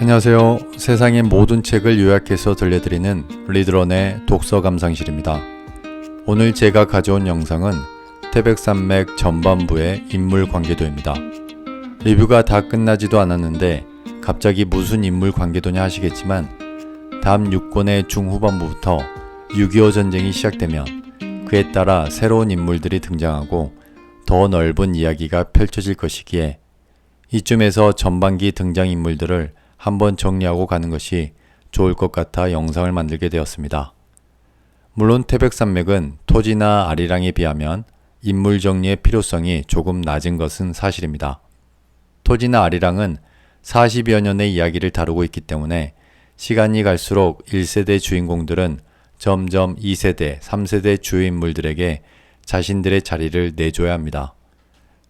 안녕하세요. 세상의 모든 책을 요약해서 들려드리는 리드런의 독서 감상실입니다. 오늘 제가 가져온 영상은 태백산맥 전반부의 인물 관계도입니다. 리뷰가 다 끝나지도 않았는데 갑자기 무슨 인물 관계도냐 하시겠지만 다음 6권의 중후반부부터 6.25 전쟁이 시작되면 그에 따라 새로운 인물들이 등장하고 더 넓은 이야기가 펼쳐질 것이기에 이쯤에서 전반기 등장인물들을 한번 정리하고 가는 것이 좋을 것 같아 영상을 만들게 되었습니다. 물론 태백산맥은 토지나 아리랑에 비하면 인물 정리의 필요성이 조금 낮은 것은 사실입니다. 토지나 아리랑은 40여 년의 이야기를 다루고 있기 때문에 시간이 갈수록 1세대 주인공들은 점점 2세대, 3세대 주요 인물들에게 자신들의 자리를 내줘야 합니다.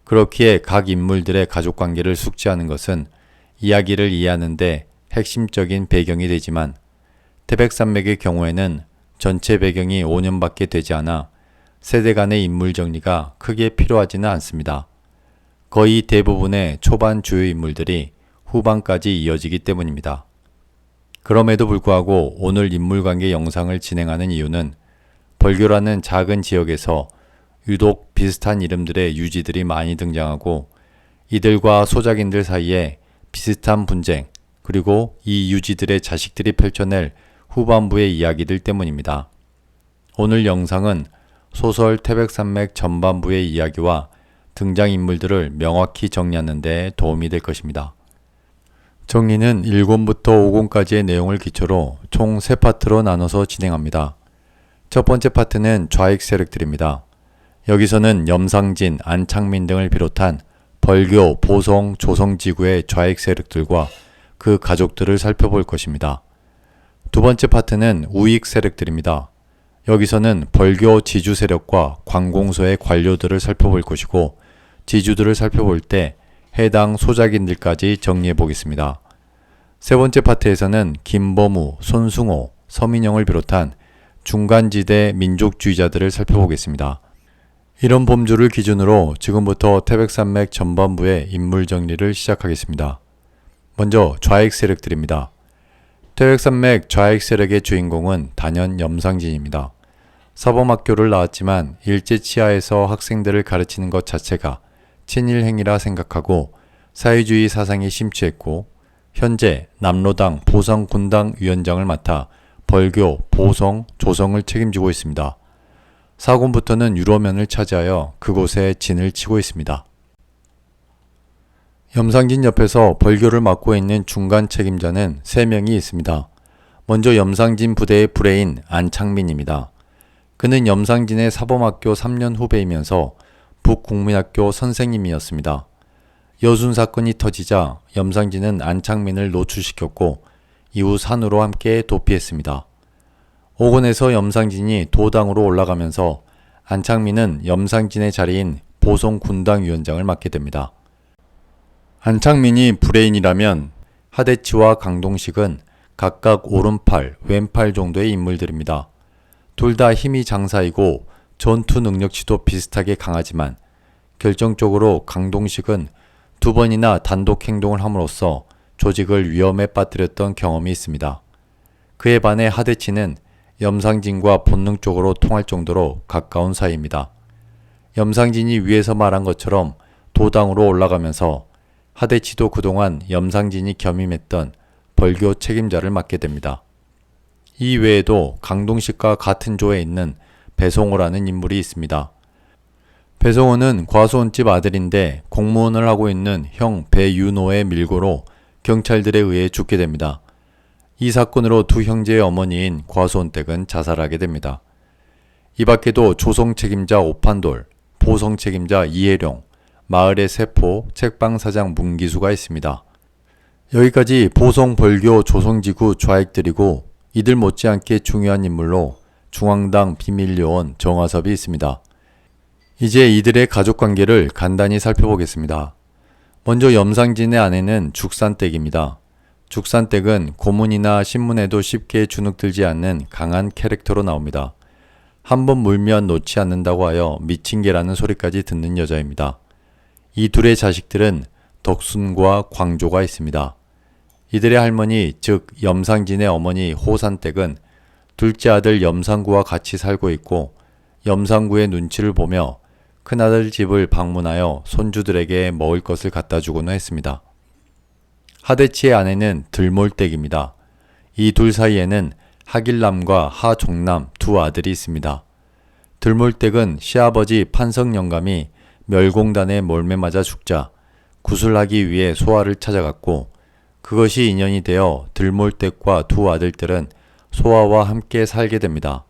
그렇기에 각 인물들의 가족 관계를 숙지하는 것은 이야기를 이해하는데 핵심적인 배경이 되지만 태백산맥의 경우에는 전체 배경이 5년밖에 되지 않아 세대 간의 인물 정리가 크게 필요하지는 않습니다. 거의 대부분의 초반 주요 인물들이 후반까지 이어지기 때문입니다. 그럼에도 불구하고 오늘 인물관계 영상을 진행하는 이유는 벌교라는 작은 지역에서 유독 비슷한 이름들의 유지들이 많이 등장하고 이들과 소작인들 사이에 비슷한 분쟁 그리고 이 유지들의 자식들이 펼쳐낼 후반부의 이야기들 때문입니다. 오늘 영상은 소설 태백산맥 전반부의 이야기와 등장인물들을 명확히 정리하는 데 도움이 될 것입니다. 정리는 1권부터 5권까지의 내용을 기초로 총 3파트로 나눠서 진행합니다. 첫 번째 파트는 좌익 세력들입니다. 여기서는 염상진, 안창민 등을 비롯한 벌교, 보성, 조성 지구의 좌익 세력들과 그 가족들을 살펴볼 것입니다. 두 번째 파트는 우익 세력들입니다. 여기서는 벌교 지주 세력과 관공서의 관료들을 살펴볼 것이고 지주들을 살펴볼 때 해당 소작인들까지 정리해 보겠습니다. 세 번째 파트에서는 김범우, 손승호, 서민영을 비롯한 중간지대 민족주의자들을 살펴보겠습니다. 이런 범주를 기준으로 지금부터 태백산맥 전반부의 인물 정리를 시작하겠습니다. 먼저 좌익 세력들입니다. 태백산맥 좌익 세력의 주인공은 단연 염상진입니다. 사범학교를 나왔지만 일제 치하에서 학생들을 가르치는 것 자체가 친일 행위라 생각하고 사회주의 사상에 심취했고 현재 남로당 보성군당 위원장을 맡아 벌교, 보성, 조성을 책임지고 있습니다. 사군부터는 유로면을 차지하여 그곳에 진을 치고 있습니다. 염상진 옆에서 벌교를 맡고 있는 중간 책임자는 3명이 있습니다. 먼저 염상진 부대의 브레인 안창민입니다. 그는 염상진의 사범학교 3년 후배이면서 북국민학교 선생님이었습니다. 여순 사건이 터지자 염상진은 안창민을 노출시켰고 이후 산으로 함께 도피했습니다. 오건에서 염상진이 도당으로 올라가면서 안창민은 염상진의 자리인 보성 군당 위원장을 맡게 됩니다. 안창민이 브레인이라면 하대치와 강동식은 각각 오른팔, 왼팔 정도의 인물들입니다. 둘 다 힘이 장사이고 전투 능력치도 비슷하게 강하지만 결정적으로 강동식은 두 번이나 단독 행동을 함으로써 조직을 위험에 빠뜨렸던 경험이 있습니다. 그에 반해 하대치는 염상진과 본능적으로 통할 정도로 가까운 사이입니다. 염상진이 위에서 말한 것처럼 도당으로 올라가면서 하대치도 그동안 염상진이 겸임했던 벌교 책임자를 맡게 됩니다. 이 외에도 강동식과 같은 조에 있는 배송호라는 인물이 있습니다. 배송호는 과수원집 아들인데 공무원을 하고 있는 형 배윤호의 밀고로 경찰들에 의해 죽게 됩니다. 이 사건으로 두 형제의 어머니인 과수원댁은 자살하게 됩니다. 이 밖에도 조성 책임자 오판돌, 보성 책임자 이혜룡, 마을의 세포, 책방 사장 문기수가 있습니다. 여기까지 보성 벌교 조성지구 좌익들이고 이들 못지않게 중요한 인물로 중앙당 비밀요원 정화섭이 있습니다. 이제 이들의 가족 관계를 간단히 살펴보겠습니다. 먼저 염상진의 아내는 죽산댁입니다. 죽산댁은 고문이나 신문에도 쉽게 주눅들지 않는 강한 캐릭터로 나옵니다. 한 번 물면 놓지 않는다고 하여 미친 개라는 소리까지 듣는 여자입니다. 이 둘의 자식들은 덕순과 광조가 있습니다. 이들의 할머니, 즉 염상진의 어머니 호산댁은 둘째 아들 염상구와 같이 살고 있고 염상구의 눈치를 보며 큰아들 집을 방문하여 손주들에게 먹을 것을 갖다 주고는 했습니다. 하대치의 아내는 들몰댁입니다. 이 둘 사이에는 하길남과 하종남 두 아들이 있습니다. 들몰댁은 시아버지 판성영감이 멸공단에 몰매 맞아 죽자 구술하기 위해 소아를 찾아갔고 그것이 인연이 되어 들몰댁과 두 아들들은 소아와 함께 살게 됩니다.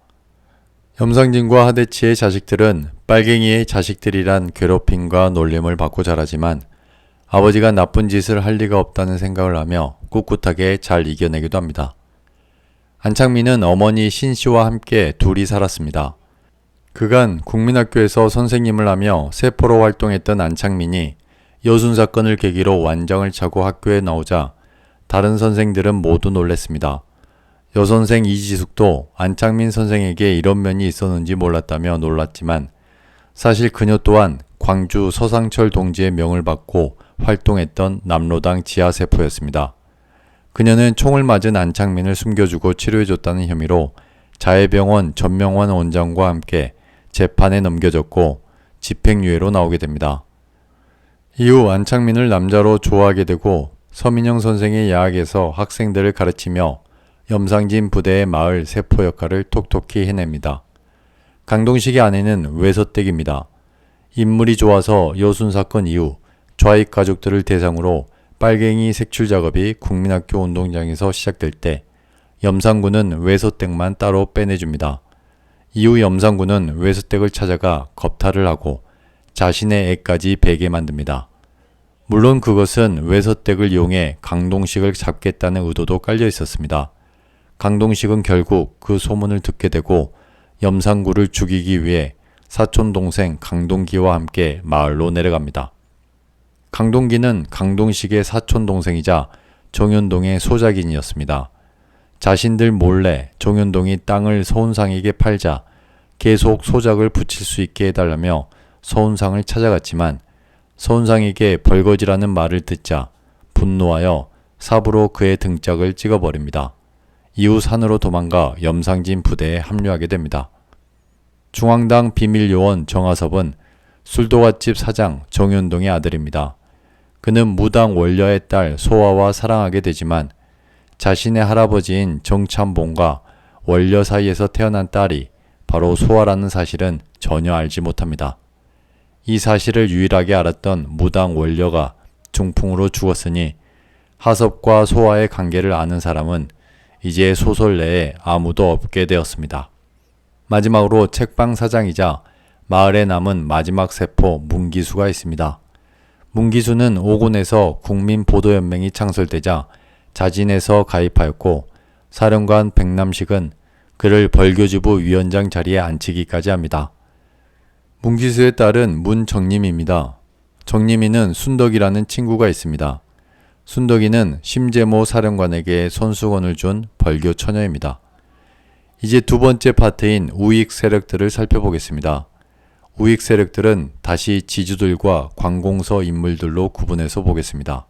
염상진과 하대치의 자식들은 빨갱이의 자식들이란 괴롭힘과 놀림을 받고 자라지만 아버지가 나쁜 짓을 할 리가 없다는 생각을 하며 꿋꿋하게 잘 이겨내기도 합니다. 안창민은 어머니 신 씨와 함께 둘이 살았습니다. 그간 국민학교에서 선생님을 하며 세포로 활동했던 안창민이 여순 사건을 계기로 완장을 차고 학교에 나오자 다른 선생들은 모두 놀랬습니다. 여선생 이지숙도 안창민 선생에게 이런 면이 있었는지 몰랐다며 놀랐지만 사실 그녀 또한 광주 서상철 동지의 명을 받고 활동했던 남로당 지하세포였습니다. 그녀는 총을 맞은 안창민을 숨겨주고 치료해줬다는 혐의로 자해병원 전명환 원장과 함께 재판에 넘겨졌고 집행유예로 나오게 됩니다. 이후 안창민을 남자로 좋아하게 되고 서민영 선생의 야학에서 학생들을 가르치며 염상진 부대의 마을 세포 역할을 톡톡히 해냅니다. 강동식의 아내는 외서댁입니다. 인물이 좋아서 여순 사건 이후 좌익 가족들을 대상으로 빨갱이 색출 작업이 국민학교 운동장에서 시작될 때 염상군은 외서댁만 따로 빼내줍니다. 이후 염상군은 외서댁을 찾아가 겁탈을 하고 자신의 애까지 베게 만듭니다. 물론 그것은 외서댁을 이용해 강동식을 잡겠다는 의도도 깔려 있었습니다. 강동식은 결국 그 소문을 듣게 되고 염상구를 죽이기 위해 사촌 동생 강동기와 함께 마을로 내려갑니다. 강동기는 강동식의 사촌 동생이자 정현동의 소작인이었습니다. 자신들 몰래 정현동이 땅을 서운상에게 팔자 계속 소작을 붙일 수 있게 해달라며 서운상을 찾아갔지만 서운상에게 벌거지라는 말을 듣자 분노하여 삽으로 그의 등짝을 찍어버립니다. 이후 산으로 도망가 염상진 부대에 합류하게 됩니다. 중앙당 비밀요원 정하섭은 술도가집 사장 정윤동의 아들입니다. 그는 무당 원려의 딸 소아와 사랑하게 되지만 자신의 할아버지인 정참봉과 원려 사이에서 태어난 딸이 바로 소아라는 사실은 전혀 알지 못합니다. 이 사실을 유일하게 알았던 무당 원려가 중풍으로 죽었으니 하섭과 소아의 관계를 아는 사람은 이제 소설 내에 아무도 없게 되었습니다. 마지막으로 책방 사장이자 마을에 남은 마지막 세포 문기수가 있습니다. 문기수는 오군에서 국민보도연맹이 창설되자 자진해서 가입하였고 사령관 백남식은 그를 벌교지부 위원장 자리에 앉히기까지 합니다. 문기수의 딸은 문정림입니다. 정림이는 순덕이라는 친구가 있습니다. 순덕이는 심재모 사령관에게 손수건을 준 벌교 처녀입니다. 이제 두 번째 파트인 우익 세력들을 살펴보겠습니다. 우익 세력들은 다시 지주들과 관공서 인물들로 구분해서 보겠습니다.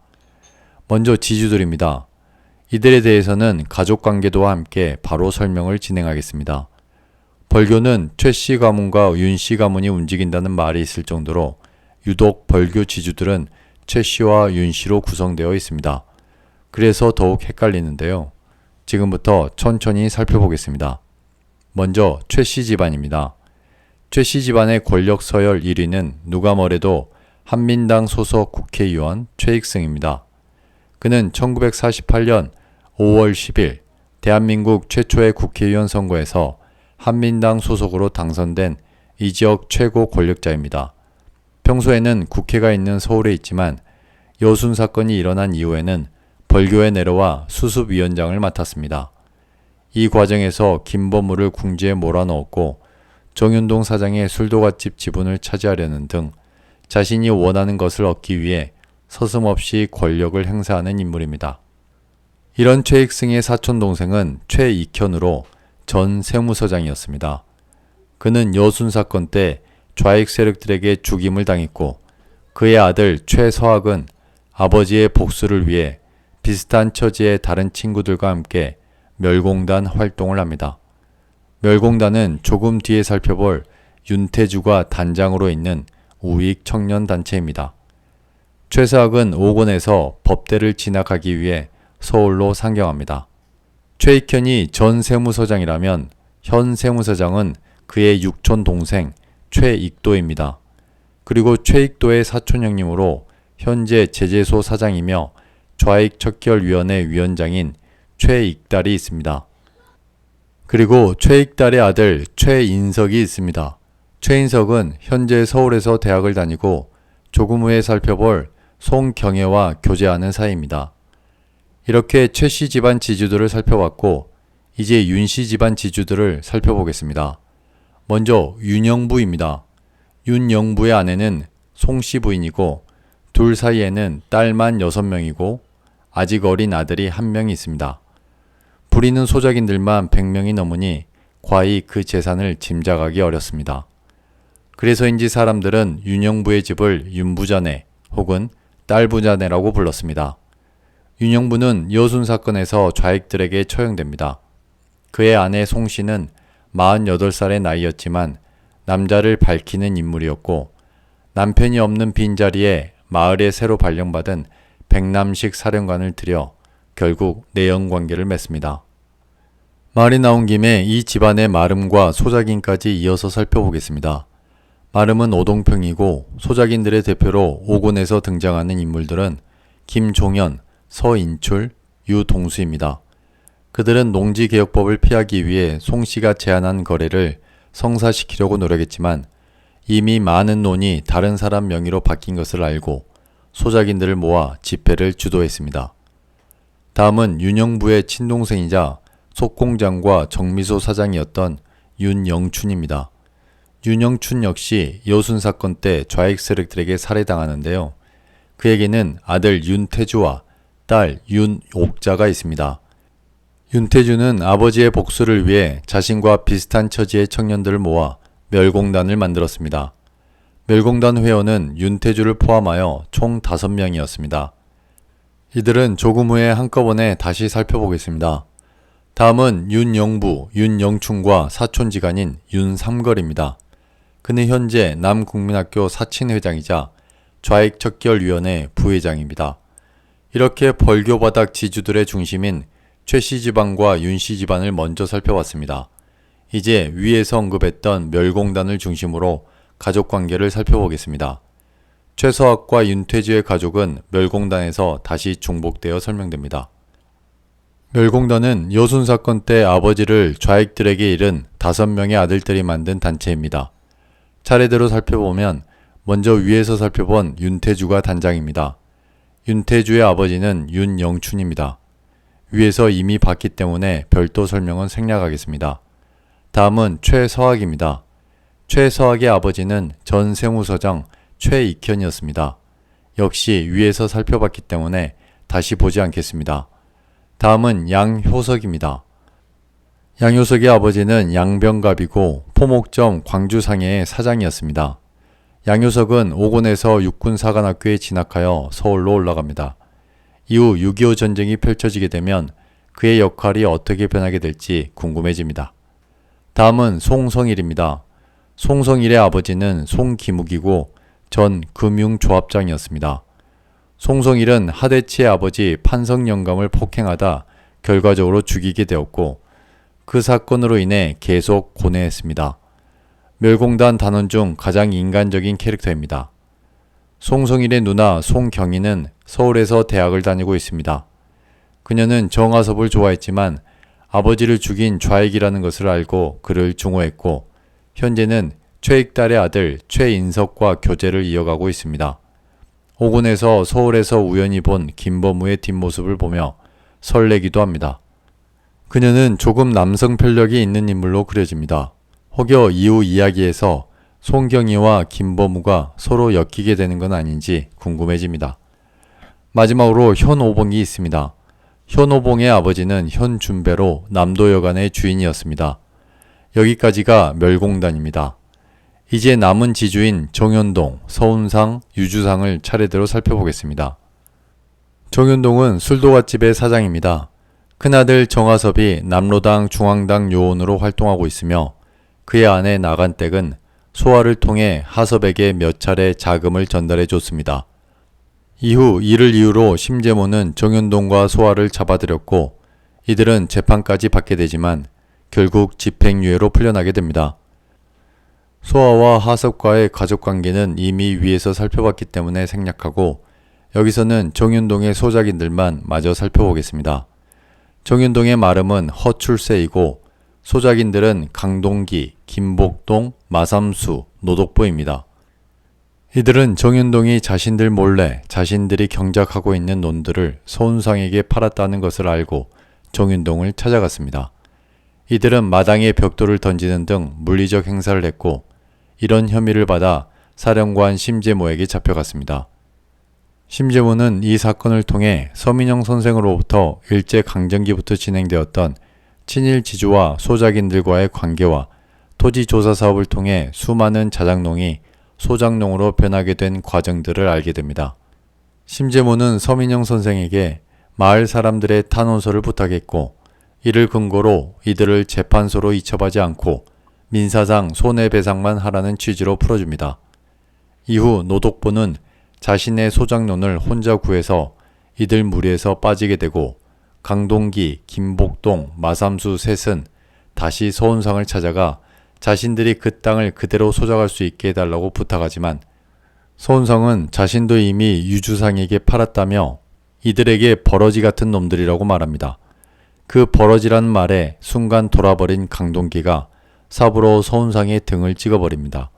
먼저 지주들입니다. 이들에 대해서는 가족 관계도와 함께 바로 설명을 진행하겠습니다. 벌교는 최씨 가문과 윤씨 가문이 움직인다는 말이 있을 정도로 유독 벌교 지주들은 최씨와 윤씨로 구성되어 있습니다. 그래서 더욱 헷갈리는데요. 지금부터 천천히 살펴보겠습니다. 먼저 최씨 집안입니다. 최씨 집안의 권력 서열 1위는 누가 뭐래도 한민당 소속 국회의원 최익승입니다. 그는 1948년 5월 10일 대한민국 최초의 국회의원 선거에서 한민당 소속으로 당선된 이 지역 최고 권력자입니다. 평소에는 국회가 있는 서울에 있지만 여순 사건이 일어난 이후에는 벌교에 내려와 수습위원장을 맡았습니다. 이 과정에서 김범우를 궁지에 몰아넣었고 정윤동 사장의 술도갓집 지분을 차지하려는 등 자신이 원하는 것을 얻기 위해 서슴없이 권력을 행사하는 인물입니다. 이런 최익승의 사촌 동생은 최익현으로 전 세무서장이었습니다. 그는 여순 사건 때 좌익 세력들에게 죽임을 당했고 그의 아들 최서학은 아버지의 복수를 위해 비슷한 처지의 다른 친구들과 함께 멸공단 활동을 합니다. 멸공단은 조금 뒤에 살펴볼 윤태주가 단장으로 있는 우익 청년 단체입니다. 최사학은 오곤에서 법대를 진학하기 위해 서울로 상경합니다. 최익현이 전 세무서장이라면 현 세무서장은 그의 육촌 동생 최익도입니다. 그리고 최익도의 사촌 형님으로 현재 제재소 사장이며 좌익 척결위원회 위원장인 최익달이 있습니다. 그리고 최익달의 아들 최인석이 있습니다. 최인석은 현재 서울에서 대학을 다니고 조금 후에 살펴볼 송경애와 교제하는 사이입니다. 이렇게 최 씨 집안 지주들을 살펴봤고 이제 윤 씨 집안 지주들을 살펴보겠습니다. 먼저 윤영부입니다. 윤영부의 아내는 송 씨 부인이고 둘 사이에는 딸만 6명이고 아직 어린 아들이 한 명이 있습니다. 부리는 소작인들만 100명이 넘으니 과히 그 재산을 짐작하기 어렵습니다. 그래서인지 사람들은 윤영부의 집을 윤부자네 혹은 딸부자네라고 불렀습니다. 윤영부는 여순 사건에서 좌익들에게 처형됩니다. 그의 아내 송 씨는 48살의 나이였지만 남자를 밝히는 인물이었고 남편이 없는 빈자리에 마을에 새로 발령받은 백남식 사령관을 들여 결국 내연 관계를 맺습니다. 말이 나온 김에 이 집안의 마름과 소작인까지 이어서 살펴보겠습니다. 마름은 오동평이고 소작인들의 대표로 오곤에서 등장하는 인물들은 김종현, 서인출, 유동수입니다. 그들은 농지개혁법을 피하기 위해 송 씨가 제안한 거래를 성사시키려고 노력했지만 이미 많은 논이 다른 사람 명의로 바뀐 것을 알고 소작인들을 모아 집회를 주도했습니다. 다음은 윤영부의 친동생이자 속공장과 정미소 사장이었던 윤영춘입니다. 윤영춘 역시 여순 사건 때 좌익 세력들에게 살해당하는데요. 그에게는 아들 윤태주와 딸 윤옥자가 있습니다. 윤태주는 아버지의 복수를 위해 자신과 비슷한 처지의 청년들을 모아 멸공단을 만들었습니다. 멸공단 회원은 윤태주를 포함하여 총 5명이었습니다. 이들은 조금 후에 한꺼번에 다시 살펴보겠습니다. 다음은 윤영부, 윤영춘과 사촌지간인 윤삼걸입니다. 그는 현재 남국민학교 사친회장이자 좌익척결위원회 부회장입니다. 이렇게 벌교바닥 지주들의 중심인 최씨 집안과 윤씨 집안을 먼저 살펴봤습니다. 이제 위에서 언급했던 멸공단을 중심으로 가족 관계를 살펴보겠습니다. 최서학과 윤태주의 가족은 멸공단에서 다시 중복되어 설명됩니다. 멸공단은 여순 사건 때 아버지를 좌익들에게 잃은 다섯 명의 아들들이 만든 단체입니다. 차례대로 살펴보면 먼저 위에서 살펴본 윤태주가 단장입니다. 윤태주의 아버지는 윤영춘입니다. 위에서 이미 봤기 때문에 별도 설명은 생략하겠습니다. 다음은 최서학입니다. 최서학의 아버지는 전 세무서장 최익현이었습니다. 역시 위에서 살펴봤기 때문에 다시 보지 않겠습니다. 다음은 양효석입니다. 양효석의 아버지는 양병갑이고 포목점 광주상해의 사장이었습니다. 양효석은 오곤에서 육군사관학교에 진학하여 서울로 올라갑니다. 이후 6.25 전쟁이 펼쳐지게 되면 그의 역할이 어떻게 변하게 될지 궁금해집니다. 다음은 송성일입니다. 송성일의 아버지는 송기묵이고 전 금융조합장이었습니다. 송성일은 하대치의 아버지 판성 영감을 폭행하다 결과적으로 죽이게 되었고 그 사건으로 인해 계속 고뇌했습니다. 멸공단 단원 중 가장 인간적인 캐릭터입니다. 송성일의 누나 송경희는 서울에서 대학을 다니고 있습니다. 그녀는 정화섭을 좋아했지만 아버지를 죽인 좌익이라는 것을 알고 그를 중호했고 현재는 최익달의 아들 최인석과 교제를 이어가고 있습니다. 오곤에서 서울에서 우연히 본 김범우의 뒷모습을 보며 설레기도 합니다. 그녀는 조금 남성 편력이 있는 인물로 그려집니다. 혹여 이후 이야기에서 송경희와 김범우가 서로 엮이게 되는 건 아닌지 궁금해집니다. 마지막으로 현오봉이 있습니다. 현오봉의 아버지는 현준배로 남도여관의 주인이었습니다. 여기까지가 멸공단입니다. 이제 남은 지주인 정현동, 서운상, 유주상을 차례대로 살펴보겠습니다. 정윤동은 술도가집의 사장입니다. 큰아들 정하섭이 남로당 중앙당 요원으로 활동하고 있으며 그의 아내 나간댁은 소아를 통해 하섭에게 몇 차례 자금을 전달해 줬습니다. 이후 이를 이유로 심재모는 정윤동과 소아를 잡아들였고 이들은 재판까지 받게 되지만 결국 집행유예로 풀려나게 됩니다. 소아와 하섭과의 가족관계는 이미 위에서 살펴봤기 때문에 생략하고 여기서는 정윤동의 소작인들만 마저 살펴보겠습니다. 정윤동의 말음은 허출세이고 소작인들은 강동기, 김복동, 마삼수, 노독보입니다. 이들은 정윤동이 자신들 몰래 자신들이 경작하고 있는 논들을 서운상에게 팔았다는 것을 알고 정윤동을 찾아갔습니다. 이들은 마당에 벽돌을 던지는 등 물리적 행사를 했고 이런 혐의를 받아 사령관 심재모에게 잡혀갔습니다. 심재모는 이 사건을 통해 서민영 선생으로부터 일제 강점기부터 진행되었던 친일 지주와 소작인들과의 관계와 토지 조사 사업을 통해 수많은 자작농이 소작농으로 변하게 된 과정들을 알게 됩니다. 심재모는 서민영 선생에게 마을 사람들의 탄원서를 부탁했고 이를 근거로 이들을 재판소로 이첩하지 않고 민사상 손해배상만 하라는 취지로 풀어줍니다. 이후 노독부는 자신의 소장론을 혼자 구해서 이들 무리에서 빠지게 되고 강동기, 김복동, 마삼수 셋은 다시 서운상을 찾아가 자신들이 그 땅을 그대로 소작할 수 있게 해달라고 부탁하지만 서운상은 자신도 이미 유주상에게 팔았다며 이들에게 버러지 같은 놈들이라고 말합니다. 그 버러지란 말에 순간 돌아버린 강동기가 삽으로 서운상의 등을 찍어버립니다.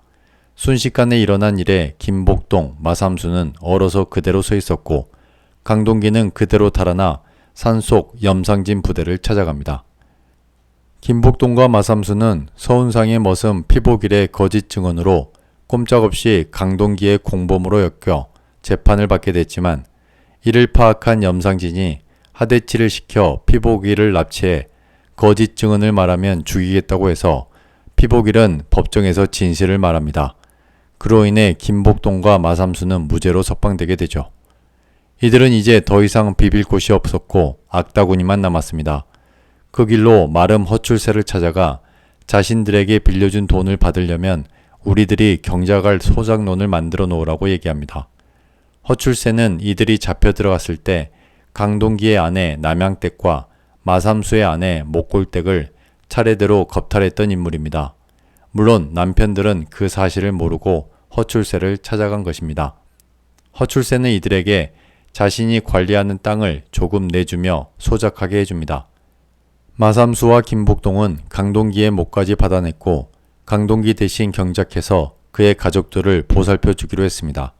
순식간에 일어난 일에 김복동, 마삼수는 얼어서 그대로 서 있었고 강동기는 그대로 달아나 산속 염상진 부대를 찾아갑니다. 김복동과 마삼수는 서운상의 머슴 피보길의 거짓 증언으로 꼼짝없이 강동기의 공범으로 엮여 재판을 받게 됐지만 이를 파악한 염상진이 하대치를 시켜 피보길을 납치해 거짓 증언을 말하면 죽이겠다고 해서 피보길은 법정에서 진실을 말합니다. 그로 인해 김복동과 마삼수는 무죄로 석방되게 되죠. 이들은 이제 더 이상 비빌 곳이 없었고 악다구니만 남았습니다. 그 길로 마름 허출세를 찾아가 자신들에게 빌려준 돈을 받으려면 우리들이 경작할 소작론을 만들어 놓으라고 얘기합니다. 허출세는 이들이 잡혀 들어갔을 때 강동기의 아내 남양댁과 마삼수의 아내 목골댁을 차례대로 겁탈했던 인물입니다. 물론 남편들은 그 사실을 모르고 허출세를 찾아간 것입니다. 허출세는 이들에게 자신이 관리하는 땅을 조금 내주며 소작하게 해줍니다. 마삼수와 김복동은 강동기의 목까지 받아냈고 강동기 대신 경작해서 그의 가족들을 보살펴 주기로 했습니다.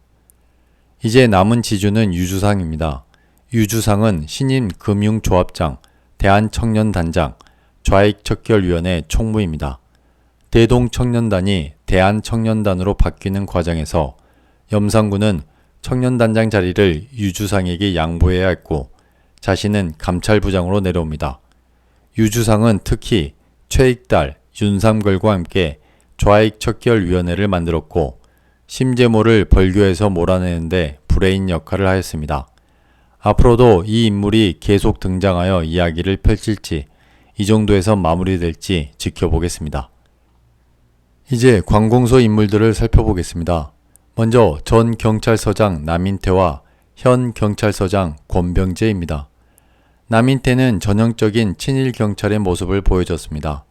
이제 남은 지주는 유주상입니다. 유주상은 신임 금융조합장, 대한청년단장, 좌익척결위원회 총무입니다. 대동청년단이 대한청년단으로 바뀌는 과정에서 염상군은 청년단장 자리를 유주상에게 양보해야 했고 자신은 감찰부장으로 내려옵니다. 유주상은 특히 최익달, 윤삼걸과 함께 좌익척결위원회를 만들었고 심재모를 벌교에서 몰아내는데 브레인 역할을 하였습니다. 앞으로도 이 인물이 계속 등장하여 이야기를 펼칠지 이 정도에서 마무리될지 지켜보겠습니다. 이제 관공서 인물들을 살펴보겠습니다. 먼저 전 경찰서장 남인태와 현 경찰서장 권병재입니다. 남인태는 전형적인 친일 경찰의 모습을 보여줬습니다.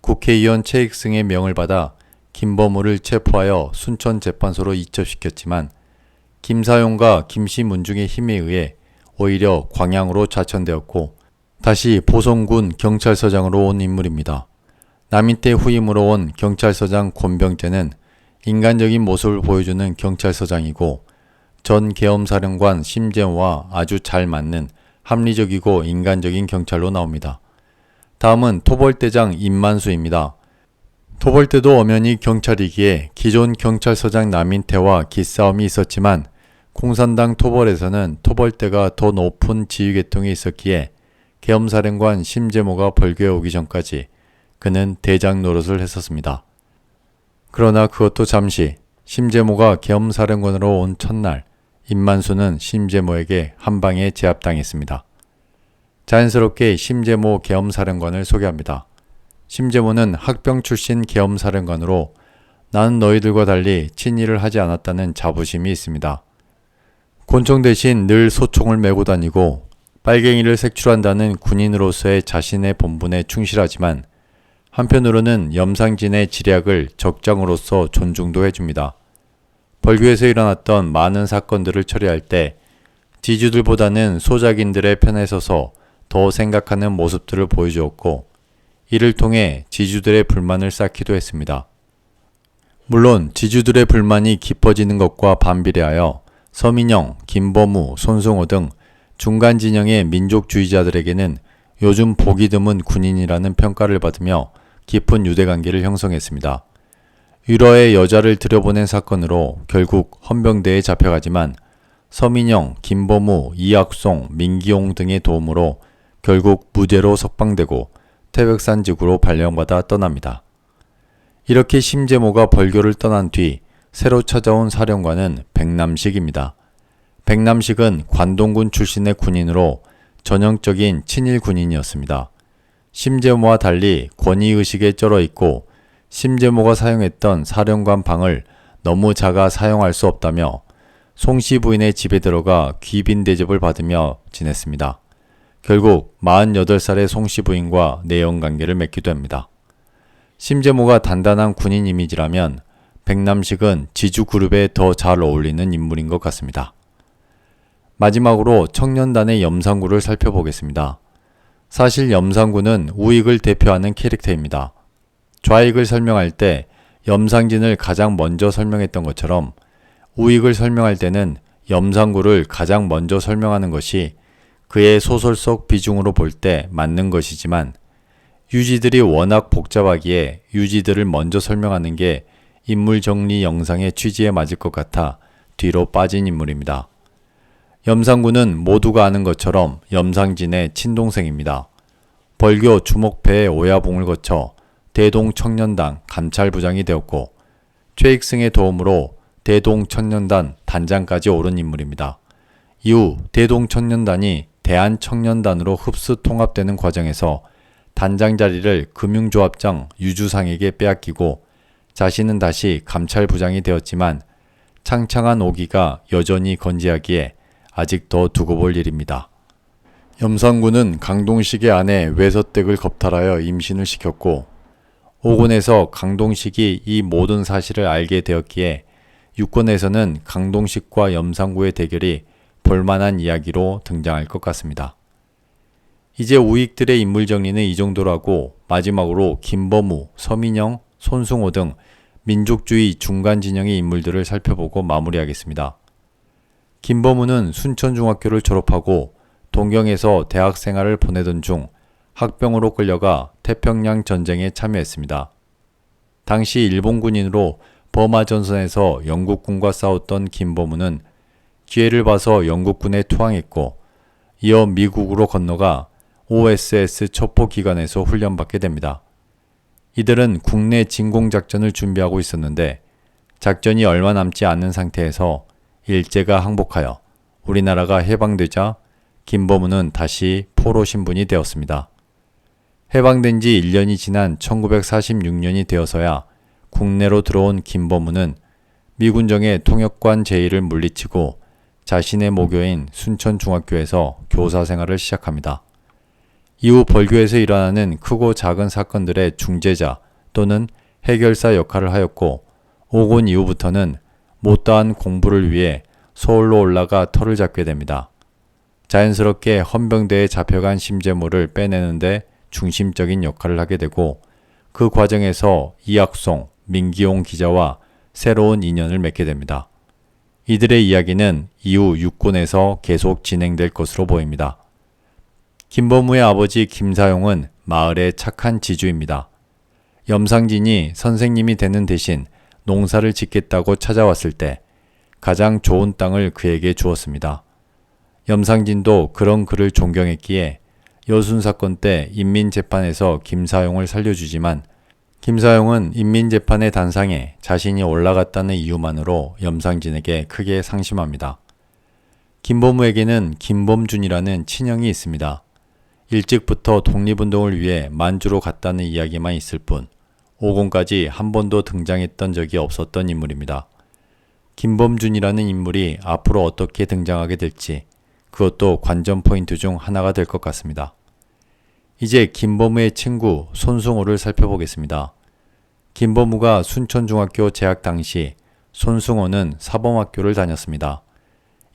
국회의원 최익승의 명을 받아 김범우를 체포하여 순천 재판소로 이첩시켰지만 김사용과 김시문중의 힘에 의해 오히려 광양으로 좌천되었고 다시 보성군 경찰서장으로 온 인물입니다. 남인태 후임으로 온 경찰서장 권병재는 인간적인 모습을 보여주는 경찰서장이고 전 계엄사령관 심재호와 아주 잘 맞는 합리적이고 인간적인 경찰로 나옵니다. 다음은 토벌대장 임만수입니다. 토벌대도 엄연히 경찰이기에 기존 경찰서장 남인태와 기싸움이 있었지만 공산당 토벌에서는 토벌대가 더 높은 지휘계통에 있었기에 계엄사령관 심재모가 벌교에 오기 전까지 그는 대장 노릇을 했었습니다. 그러나 그것도 잠시 심재모가 계엄사령관으로 온 첫날 임만수는 심재모에게 한 방에 제압당했습니다. 자연스럽게 심재모 계엄사령관을 소개합니다. 심재모는 학병 출신 계엄사령관으로 나는 너희들과 달리 친일을 하지 않았다는 자부심이 있습니다. 권총 대신 늘 소총을 메고 다니고 빨갱이를 색출한다는 군인으로서의 자신의 본분에 충실하지만 한편으로는 염상진의 지략을 적장으로서 존중도 해줍니다. 벌교에서 일어났던 많은 사건들을 처리할 때 지주들보다는 소작인들의 편에 서서 더 생각하는 모습들을 보여주었고 이를 통해 지주들의 불만을 쌓기도 했습니다. 물론 지주들의 불만이 깊어지는 것과 반비례하여 서민영, 김범우, 손승호 등 중간 진영의 민족주의자들에게는 요즘 보기 드문 군인이라는 평가를 받으며 깊은 유대관계를 형성했습니다. 유러의 여자를 들여보낸 사건으로 결국 헌병대에 잡혀가지만 서민영, 김범우, 이학송, 민기용 등의 도움으로 결국 무죄로 석방되고 태백산직으로 발령받아 떠납니다. 이렇게 심재모가 벌교를 떠난 뒤 새로 찾아온 사령관은 백남식입니다. 백남식은 관동군 출신의 군인으로 전형적인 친일 군인이었습니다. 심재모와 달리 권위의식에 쩔어 있고 심재모가 사용했던 사령관 방을 너무 작아 사용할 수 없다며 송씨 부인의 집에 들어가 귀빈 대접을 받으며 지냈습니다. 결국 48살의 송씨 부인과 내연 관계를 맺기도 합니다. 심재모가 단단한 군인 이미지라면 백남식은 지주 그룹에 더 잘 어울리는 인물인 것 같습니다. 마지막으로 청년단의 염상구를 살펴보겠습니다. 사실 염상구는 우익을 대표하는 캐릭터입니다. 좌익을 설명할 때 염상진을 가장 먼저 설명했던 것처럼 우익을 설명할 때는 염상구를 가장 먼저 설명하는 것이 그의 소설 속 비중으로 볼 때 맞는 것이지만 유지들이 워낙 복잡하기에 유지들을 먼저 설명하는 게 인물 정리 영상의 취지에 맞을 것 같아 뒤로 빠진 인물입니다. 염상구는 모두가 아는 것처럼 염상진의 친동생입니다. 벌교 주목패의 오야봉을 거쳐 대동청년단 감찰부장이 되었고 최익승의 도움으로 대동청년단 단장까지 오른 인물입니다. 이후 대동청년단이 대한청년단으로 흡수 통합되는 과정에서 단장 자리를 금융조합장 유주상에게 빼앗기고 자신은 다시 감찰부장이 되었지만 창창한 오기가 여전히 건재하기에 아직 더 두고 볼 일입니다. 염상군은 강동식의 아내 외서댁을 겁탈하여 임신을 시켰고 오곤에서 강동식이 이 모든 사실을 알게 되었기에 육권에서는 강동식과 염상구의 대결이 볼만한 이야기로 등장할 것 같습니다. 이제 우익들의 인물 정리는 이 정도로 하고 마지막으로 김범우, 서민영, 손승호 등 민족주의 중간 진영의 인물들을 살펴보고 마무리하겠습니다. 김범우는 순천중학교를 졸업하고 동경에서 대학 생활을 보내던 중 학병으로 끌려가 태평양 전쟁에 참여했습니다. 당시 일본 군인으로 버마 전선에서 영국군과 싸웠던 김범우는 기회를 봐서 영국군에 투항했고 이어 미국으로 건너가 OSS 첩보 기관에서 훈련받게 됩니다. 이들은 국내 진공작전을 준비하고 있었는데 작전이 얼마 남지 않은 상태에서 일제가 항복하여 우리나라가 해방되자 김범우는 다시 포로 신분이 되었습니다. 해방된 지 1년이 지난 1946년이 되어서야 국내로 들어온 김범우는 미군정의 통역관 제의를 물리치고 자신의 모교인 순천중학교에서 교사 생활을 시작합니다. 이후 벌교에서 일어나는 크고 작은 사건들의 중재자 또는 해결사 역할을 하였고 오곤 이후부터는 못다한 공부를 위해 서울로 올라가 터를 잡게 됩니다. 자연스럽게 헌병대에 잡혀간 심재모를 빼내는데 중심적인 역할을 하게 되고 그 과정에서 이학송, 민기용 기자와 새로운 인연을 맺게 됩니다. 이들의 이야기는 이후 육군에서 계속 진행될 것으로 보입니다. 김범우의 아버지 김사용은 마을의 착한 지주입니다. 염상진이 선생님이 되는 대신 농사를 짓겠다고 찾아왔을 때 가장 좋은 땅을 그에게 주었습니다. 염상진도 그런 그를 존경했기에 여순 사건 때 인민재판에서 김사용을 살려주지만 김사용은 인민재판의 단상에 자신이 올라갔다는 이유만으로 염상진에게 크게 상심합니다. 김범우에게는 김범준이라는 친형이 있습니다. 일찍부터 독립운동을 위해 만주로 갔다는 이야기만 있을 뿐, 5권까지 한 번도 등장했던 적이 없었던 인물입니다. 김범준이라는 인물이 앞으로 어떻게 등장하게 될지, 그것도 관전 포인트 중 하나가 될 것 같습니다. 이제 김범우의 친구 손승호를 살펴보겠습니다. 김범우가 순천중학교 재학 당시 손승호는 사범학교를 다녔습니다.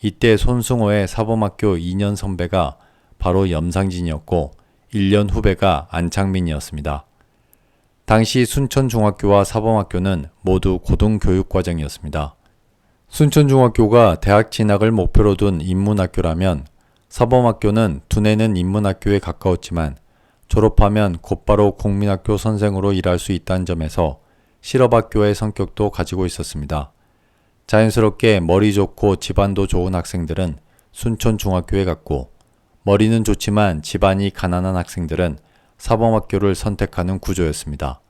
이때 손승호의 사범학교 2년 선배가 바로 염상진이었고 1년 후배가 안창민이었습니다. 당시 순천중학교와 사범학교는 모두 고등교육과정이었습니다. 순천중학교가 대학 진학을 목표로 둔 인문학교라면 사범학교는 두뇌는 인문학교에 가까웠지만 졸업하면 곧바로 국민학교 선생으로 일할 수 있다는 점에서 실업학교의 성격도 가지고 있었습니다. 자연스럽게 머리 좋고 집안도 좋은 학생들은 순천중학교에 갔고 머리는 좋지만 집안이 가난한 학생들은 사범학교를 선택하는 구조였습니다.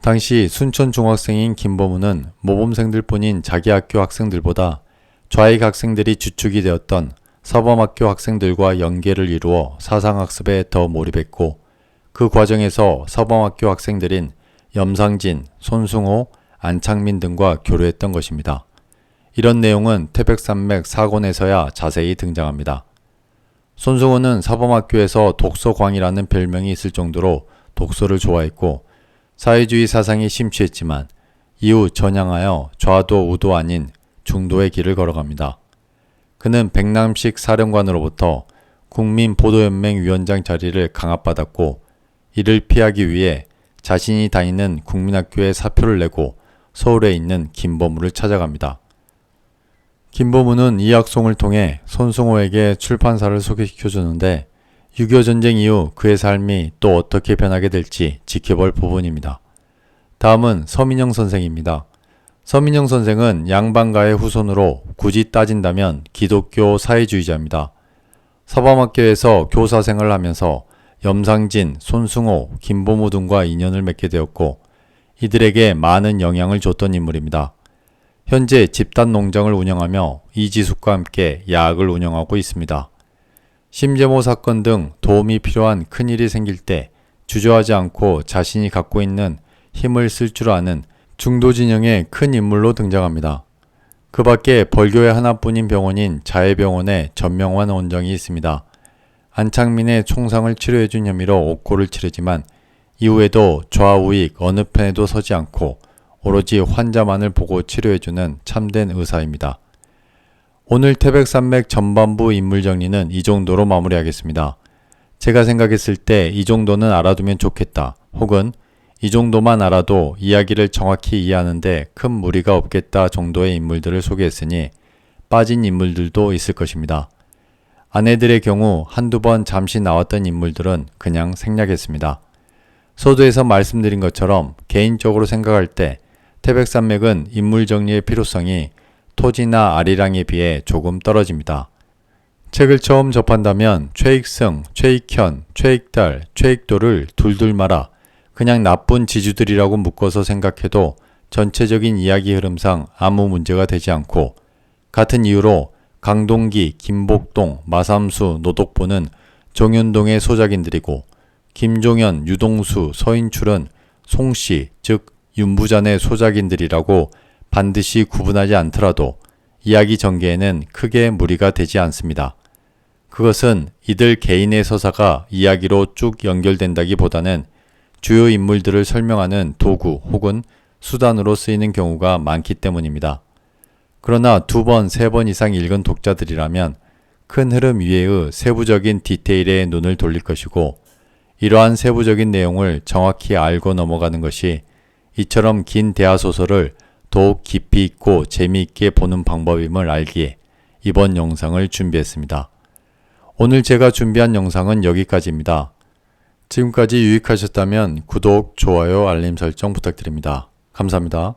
당시 순천 중학생인 김범우는 모범생들 뿐인 자기 학교 학생들보다 좌익 학생들이 주축이 되었던 사범학교 학생들과 연계를 이루어 사상학습에 더 몰입했고 그 과정에서 사범학교 학생들인 염상진, 손승호, 안창민 등과 교류했던 것입니다. 이런 내용은 태백산맥 사권에서야 자세히 등장합니다. 손승호는 사범학교에서 독서광이라는 별명이 있을 정도로 독서를 좋아했고 사회주의 사상이 심취했지만 이후 전향하여 좌도 우도 아닌 중도의 길을 걸어갑니다. 그는 백남식 사령관으로부터 국민보도연맹 위원장 자리를 강압받았고 이를 피하기 위해 자신이 다니는 국민학교에 사표를 내고 서울에 있는 김범우를 찾아갑니다. 김범우는 이 약송을 통해 손승호에게 출판사를 소개시켜 주는데 6.25 전쟁 이후 그의 삶이 또 어떻게 변하게 될지 지켜볼 부분입니다. 다음은 서민영 선생입니다. 서민영 선생은 양반가의 후손으로 굳이 따진다면 기독교 사회주의자입니다. 사범학교에서 교사 생활을 하면서 염상진, 손승호, 김보무 등과 인연을 맺게 되었고 이들에게 많은 영향을 줬던 인물입니다. 현재 집단 농장을 운영하며 이지숙과 함께 야학을 운영하고 있습니다. 심재모 사건 등 도움이 필요한 큰일이 생길 때 주저하지 않고 자신이 갖고 있는 힘을 쓸 줄 아는 중도 진영의 큰 인물로 등장합니다. 그 밖에 벌교의 하나뿐인 병원인 자해병원에 전명환 원장이 있습니다. 안창민의 총상을 치료해준 혐의로 옥고를 치르지만 이후에도 좌우익 어느 편에도 서지 않고 오로지 환자만을 보고 치료해주는 참된 의사입니다. 오늘 태백산맥 전반부 인물 정리는 이 정도로 마무리하겠습니다. 제가 생각했을 때 이 정도는 알아두면 좋겠다. 혹은 이 정도만 알아도 이야기를 정확히 이해하는데 큰 무리가 없겠다 정도의 인물들을 소개했으니 빠진 인물들도 있을 것입니다. 아내들의 경우 한두 번 잠시 나왔던 인물들은 그냥 생략했습니다. 서두에서 말씀드린 것처럼 개인적으로 생각할 때 태백산맥은 인물 정리의 필요성이 토지나 아리랑에 비해 조금 떨어집니다. 책을 처음 접한다면 최익승, 최익현, 최익달, 최익도를 둘둘 말아 그냥 나쁜 지주들이라고 묶어서 생각해도 전체적인 이야기 흐름상 아무 문제가 되지 않고 같은 이유로 강동기, 김복동, 마삼수, 노독보는 정윤동의 소작인들이고 김종현, 유동수, 서인출은 송씨, 즉 윤부잔의 소작인들이라고 반드시 구분하지 않더라도 이야기 전개에는 크게 무리가 되지 않습니다. 그것은 이들 개인의 서사가 이야기로 쭉 연결된다기 보다는 주요 인물들을 설명하는 도구 혹은 수단으로 쓰이는 경우가 많기 때문입니다. 그러나 두 번, 세 번 이상 읽은 독자들이라면 큰 흐름 위에의 세부적인 디테일에 눈을 돌릴 것이고 이러한 세부적인 내용을 정확히 알고 넘어가는 것이 이처럼 긴 대하소설을 더욱 깊이 있고 재미있게 보는 방법임을 알기에 이번 영상을 준비했습니다. 오늘 제가 준비한 영상은 여기까지입니다. 지금까지 유익하셨다면 구독, 좋아요, 알림 설정 부탁드립니다. 감사합니다.